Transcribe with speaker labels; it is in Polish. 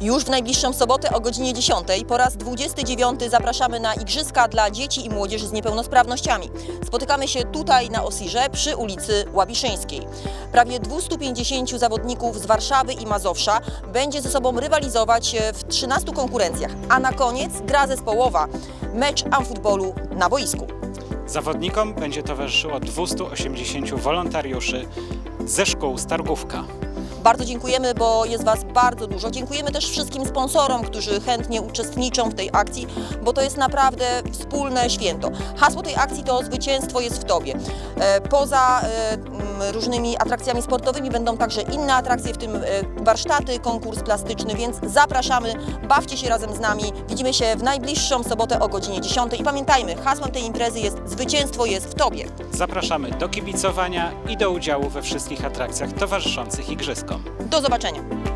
Speaker 1: Już w najbliższą sobotę o godzinie 10 po raz 29 zapraszamy na Igrzyska dla dzieci i młodzieży z niepełnosprawnościami. Spotykamy się tutaj na Osirze przy ulicy Łabiszyńskiej. Prawie 250 zawodników z Warszawy i Mazowsza będzie ze sobą rywalizować e, w 13 konkurencjach, a na koniec gra zespołowa, mecz amfutbolu na boisku.
Speaker 2: Zawodnikom będzie towarzyszyło 280 wolontariuszy ze szkół z Targówka.
Speaker 1: Bardzo dziękujemy, bo jest Was bardzo dużo. Dziękujemy też wszystkim sponsorom, którzy chętnie uczestniczą w tej akcji, bo to jest naprawdę wspólne święto. Hasło tej akcji to zwycięstwo jest w Tobie. E, Poza e, różnymi atrakcjami sportowymi będą także inne atrakcje, w tym e, warsztaty, konkurs plastyczny, więc zapraszamy, bawcie się razem z nami. Widzimy się w najbliższą sobotę o godzinie 10 i pamiętajmy, hasłem tej imprezy jest zwycięstwo jest w Tobie.
Speaker 2: Zapraszamy do kibicowania i do udziału we wszystkich atrakcjach towarzyszących Igryskom.
Speaker 1: Do zobaczenia.